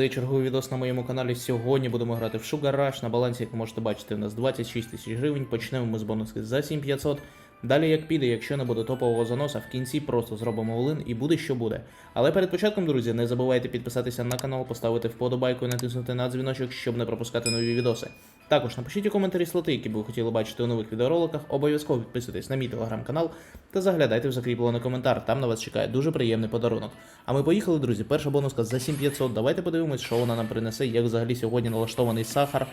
це черговий відос на моєму каналі. Сьогодні будемо грати в Sugar Rush. На балансі, як можете бачити, у нас 26 тисяч гривень. Почнемо ми з бонуски за 7500. Далі як піде, якщо не буде топового заноса, в кінці просто зробимо волин і буде що буде. Але перед початком, друзі, не забувайте підписатися на канал, поставити вподобайку і натиснути на дзвіночок, щоб не пропускати нові відоси. Також напишіть у коментарі слоти, які б ви хотіли бачити у нових відеороликах. Обов'язково підписуйтесь на мій телеграм-канал та заглядайте в закріплений коментар. Там на вас чекає дуже приємний подарунок. А ми поїхали, друзі. Перша бонуска за 7500. Давайте подивимось, що вона нам принесе, як взагалі сьогодні налаштований сахар.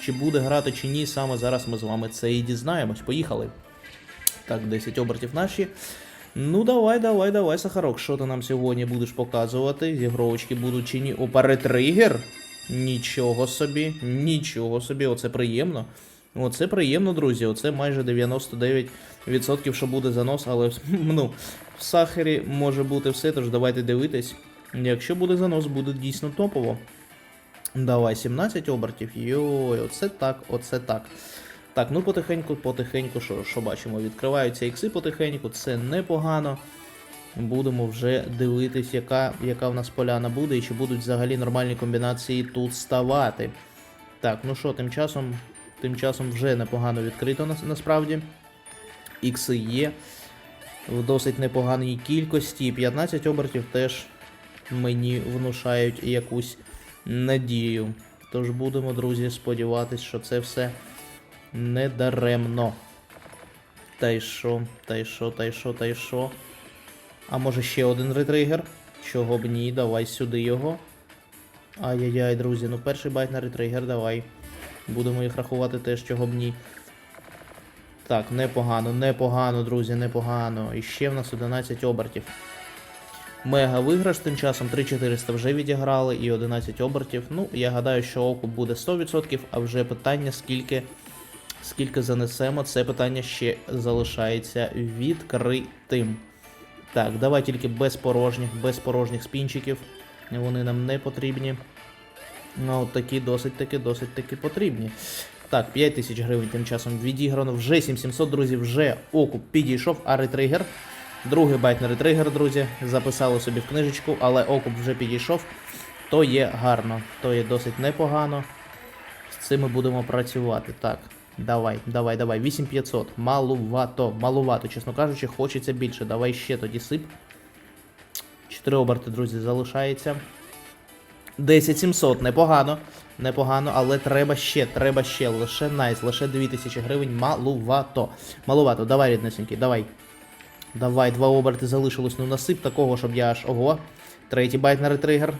Чи буде грати, чи ні, саме зараз ми з вами це і дізнаємось. Поїхали. Так, 10 обертів наші. Ну, давай, давай, давай, Сахарок, що ти нам сьогодні будеш показувати? Зігровочки будуть чи ні? Опа, ретригер? Нічого собі, нічого собі, оце приємно. Оце приємно, друзі. Оце майже 99%, що буде занос, але ну, в сахарі може бути все, тож давайте дивитись. Якщо буде занос, буде дійсно топово. Давай, 17 обертів. Йой, оце так, оце так. Так, ну потихеньку, потихеньку, що, що бачимо, відкриваються ікси потихеньку, це непогано. Будемо вже дивитись, яка, яка в нас поляна буде і чи будуть взагалі нормальні комбінації тут ставати. Так, ну що, тим часом, тим часом вже непогано відкрито нас, насправді. Ікси є в досить непоганій кількості. 15 обертів теж мені внушають якусь надію. Тож будемо, друзі, сподіватись, що це все не даремно. Та й що, та й що, та й що, та й що. А може ще один ретригер? Чого б ні, давай сюди його. Ай-яй-яй, друзі, ну перший байт на ретригер, давай. Будемо їх рахувати теж, чого б ні. Так, непогано, непогано, друзі, непогано. І ще в нас 11 обертів. Мега виграш тим часом 3400 вже відіграли і 11 обертів. Ну, я гадаю, що окуп буде 100%, а вже питання, скільки, скільки занесемо, це питання ще залишається відкритим. Так, давай тільки без порожніх, без порожніх спінчиків. Вони нам не потрібні. Ну, такі досить таки, досить таки потрібні. Так, 5 тисяч гривень тим часом відіграно. Вже 7700, друзі, вже окуп підійшов, а ретригер. Другий байт на ретригер, друзі. Записали собі в книжечку, але окуп вже підійшов. То є гарно, то є досить непогано. З цим ми будемо працювати. Так, давай, давай, давай. 8500. Малувато, малувато, чесно кажучи, хочеться більше. Давай ще тоді сип. 4 оберти, друзі, залишається. 10700, непогано. Непогано, але треба ще, треба ще. Лише найс, лише 2000 гривень. Малувато. Малувато, давай, ріднесенький, давай. Давай, два оберти залишилось. Ну насип такого, щоб я аж. Ого. Третій байт на ретригер.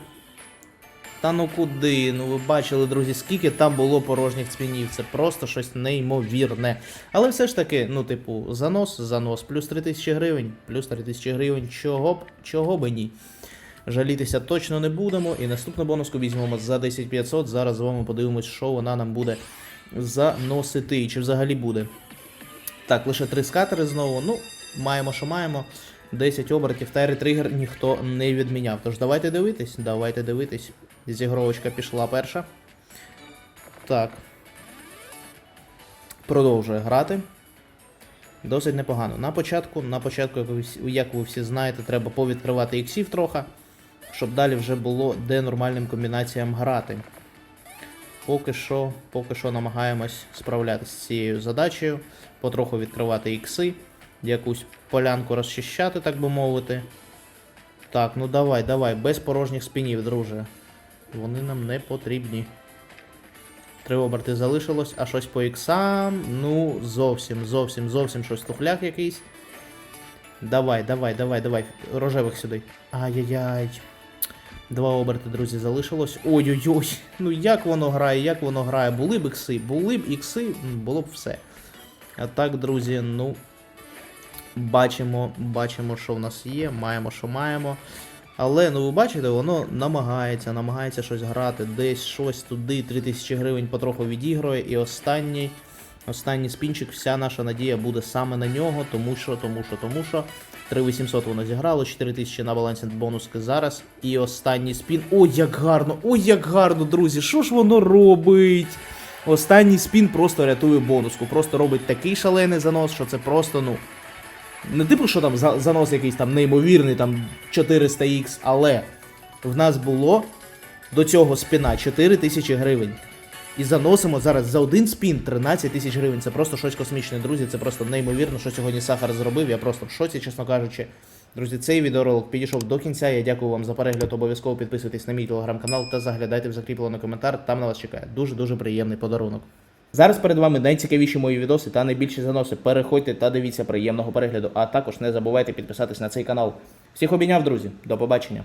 Та ну куди? Ну ви бачили, друзі, скільки там було порожніх спінів. Це просто щось неймовірне. Але все ж таки, ну, типу, занос, занос, плюс 3000 гривень, плюс 3000 гривень, чого б, чого би ні. Жалітися точно не будемо. І наступну бонуску візьмемо за 10500. Зараз з вами подивимось, що вона нам буде заносити. І чи взагалі буде. Так, лише три скатери знову. Ну, маємо, що маємо. 10 обертів та ретригер ніхто не відміняв. Тож давайте дивитись, давайте дивитись. Зігровочка пішла перша. Так. Продовжує грати. Досить непогано. На початку, на початку, як ви, всі- знаєте, треба повідкривати іксів трохи, щоб далі вже було де нормальним комбінаціям грати. Поки що, поки що намагаємось справлятися з цією задачею, потроху відкривати ікси, якусь полянку розчищати, так би мовити. Так, ну давай, давай, без порожніх спінів, друже. Вони нам не потрібні. Три оберти залишилось, а щось по іксам. Ну, зовсім, зовсім, зовсім щось тухляк якийсь. Давай, давай, давай, давай. Рожевих сюди. Ай-яй-яй. Два оберти, друзі, залишилось. Ой-ой-ой. Ну як воно грає, як воно грає. Були б ікси, були б ікси, було б все. А так, друзі, ну. Бачимо, бачимо, що в нас є, маємо, що маємо. Але, ну ви бачите, воно намагається, намагається щось грати, десь щось туди, 3000 гривень потроху відігрує, і останній, останній спінчик, вся наша надія буде саме на нього, тому що, тому що, тому що. 3800 воно зіграло, 4000 на балансі бонуски зараз. І останній спін. Ой, як гарно! Ой, як гарно, друзі! Що ж воно робить? Останній спін просто рятує бонуску. Просто робить такий шалений занос, що це просто, ну. Не типу, що там занос якийсь там неймовірний, там 400х, але в нас було До цього спіна 4 тисячі гривень. І заносимо зараз за один спін 13 тисяч гривень. Це просто щось космічне, друзі. Це просто неймовірно, що сьогодні Сахар зробив. Я просто в шоці, чесно кажучи. Друзі, цей відеоролик підійшов до кінця. Я дякую вам за перегляд. Обов'язково підписуйтесь на мій телеграм-канал та заглядайте в закріплений коментар. Там на вас чекає дуже дуже приємний подарунок. Зараз перед вами найцікавіші мої відоси та найбільші заноси. Переходьте та дивіться приємного перегляду. А також не забувайте підписатись на цей канал. Всіх обійняв, друзі. До побачення.